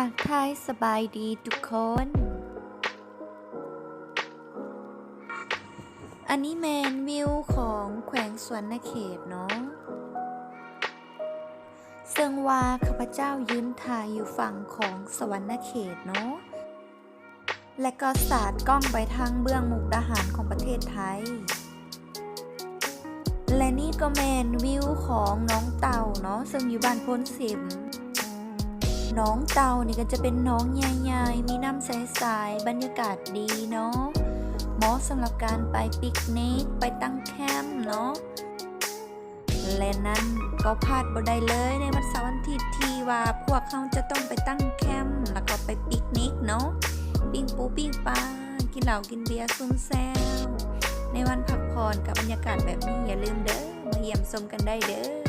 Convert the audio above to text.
ทักทายสบายดีทุกคน อันนี้แมนวิวของแขวงสวนนเขตเนาะซึ่งว่าข้าพเจ้ายืนถ่ายอยู่ฝั่งของสวรรณเขตเนาะ และก็สาดกล้องไปทางเบื้องมุกดาหารของประเทศไทย และนี่ก็แมนวิวของน้องเต่าเนาะซึ่งอยู่บ้านพ้นสิม น้องเต่านี่ก็จะเป็นน้องใหญ่ๆมีน้ำใสๆบรรยากาศดีเนาะเหมาะสำหรับการไปปิกนิกไปตั้งแคมป์เนาะและนั่นก็พลาดบ่ได้เลยในวันเสาร์วันอาทิตย์ที่ว่าพวกเขาจะต้องไปตั้งแคมป์แล้วก็ไปปิกนิกเนาะปิ้งปูปิ้งปลากินเหล้ากินเบียร์ซุ่มแซวในวันพักผ่อนกับบรรยากาศแบบนี้อย่าลืมเด้อมาเยี่ยมชมกันได้เด้อ